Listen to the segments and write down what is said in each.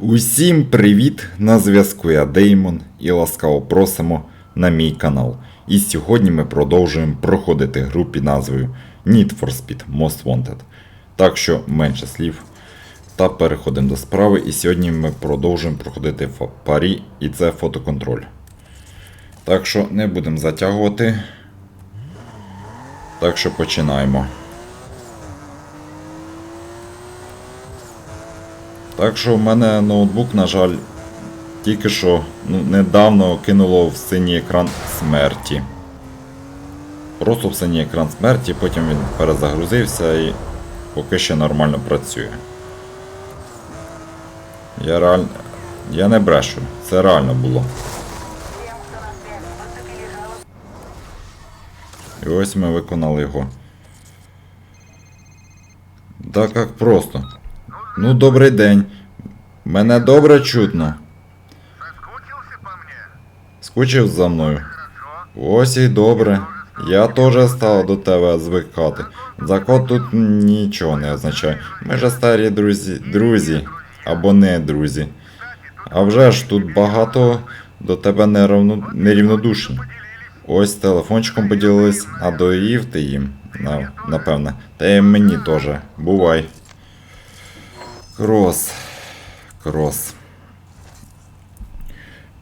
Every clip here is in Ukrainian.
Усім привіт! На зв'язку я Деймон і ласкаво просимо на мій канал. І сьогодні ми продовжуємо проходити гру під назвою Need for Speed Most Wanted. Так що менше слів. Та переходимо до справи. І сьогодні ми продовжуємо проходити парі, і це фотоконтроль. Так що не будемо затягувати. Так що починаємо. Так що в мене ноутбук, на жаль, тільки що ну, недавно кинуло в синій екран смерті. Просто в синій екран смерті, потім він перезагрузився і поки що нормально працює. Я реально. Я не брешу, це реально було. І ось ми виконали його. Так як просто. Ну, добрий день. Мене добре чутно. Скучив за мною. Ось і добре. Я теж став до тебе звикати. Закон тут нічого не означає. Ми же старі друзі, друзі або не друзі. А вже ж тут багато до тебе нерівнодушні. Ось телефончиком поділились, а доїв ти їм, на, напевне. Та й мені теж. Бувай. Крос. Крос.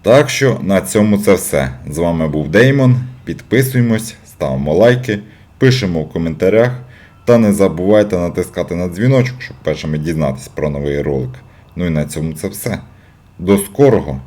Так що на цьому це все. З вами був Деймон. Підписуємось, ставимо лайки, пишемо в коментарях. Та не забувайте натискати на дзвіночок, щоб першими дізнатися про новий ролик. Ну і на цьому це все. До скорого!